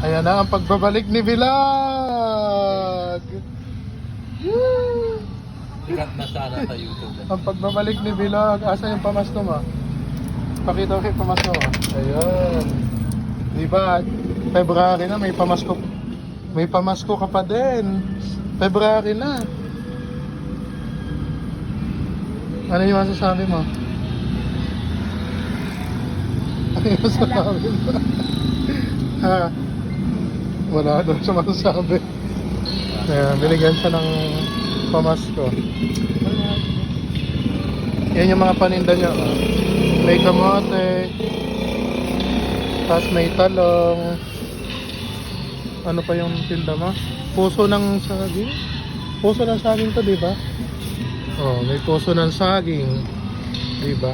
Ayan na ang pagbabalik ni Vlog. Sikat na sana sa YouTube. Ang pagbabalik ni Vlog. Asa yung pamasko mo? Pakita ko yung pamasko mo. Ayun. Diba? February na may pamasko. May pamasko ka pa din. February na. Ano yung masasabi mo? Ano yung masasabi mo? Ha? Wala daw siya masasabi. Ayan, binigyan siya ng pamasko. Yan yung mga paninda niya. oh. May kamote. Tapos may talong. Ano pa yung tinda mo? Puso ng saging? Puso ng saging to, di ba? Oh, may puso ng saging. Di ba?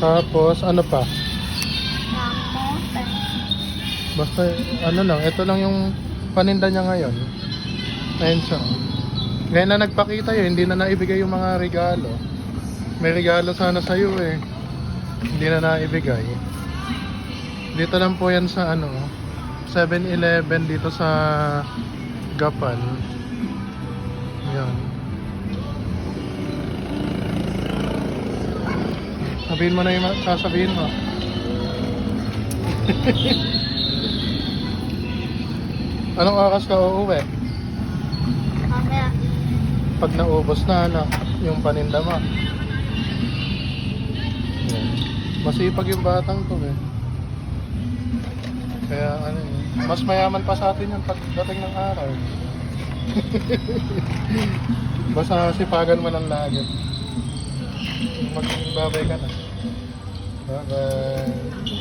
Tapos, ano pa? Basta, ano lang, ito lang yung paninda niya ngayon. Ayun siya. Ngayon na nagpakita yun, hindi na naibigay yung mga regalo. May regalo sana sa'yo eh. Hindi na naibigay. Dito lang po yan sa ano, 7-Eleven dito sa Gapan. Yan. Sabihin mo na yung sasabihin mo. Anong oras ka uuwi? Mamaya. Pag naubos na ano, yung paninda mo. Yan. Masipag yung batang to eh. Kaya ano eh, mas mayaman pa sa atin yan pagdating ng araw. Basta sipagan mo ng lagi. Magbabay ka na. Bye-bye.